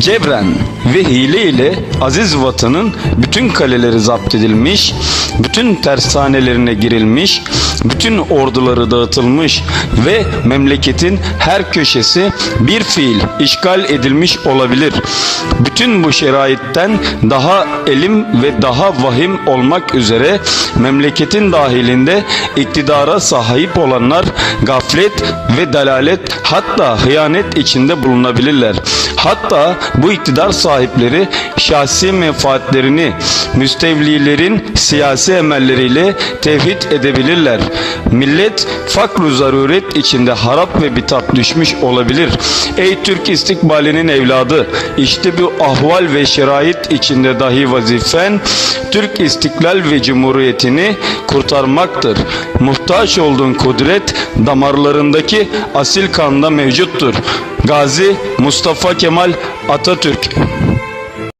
Cebren ve hile ile aziz vatanın bütün kaleleri zapt edilmiş, bütün tersanelerine girilmiş, bütün orduları dağıtılmış ve memleketin her köşesi bir fiil işgal edilmiş olabilir. Bütün bu şeraitten daha elim ve daha vahim olmak üzere memleketin dahilinde iktidara sahip olanlar gaflet ve dalalet hatta hıyanet içinde bulunabilirler. Hatta bu iktidar sahipleri şahsi menfaatlerini müstevlilerin siyasi emelleriyle tevhid edebilirler. Millet fakru zaruret içinde harap ve bitap düşmüş olabilir. Ey Türk istikbalinin evladı işte bu ahval ve şerait içinde dahi vazifen Türk istiklal ve cumhuriyetini kurtarmaktır. Muhtaç olduğun kudret damarlarındaki asil kanda mevcuttur. Gazi Mustafa Kemal Atatürk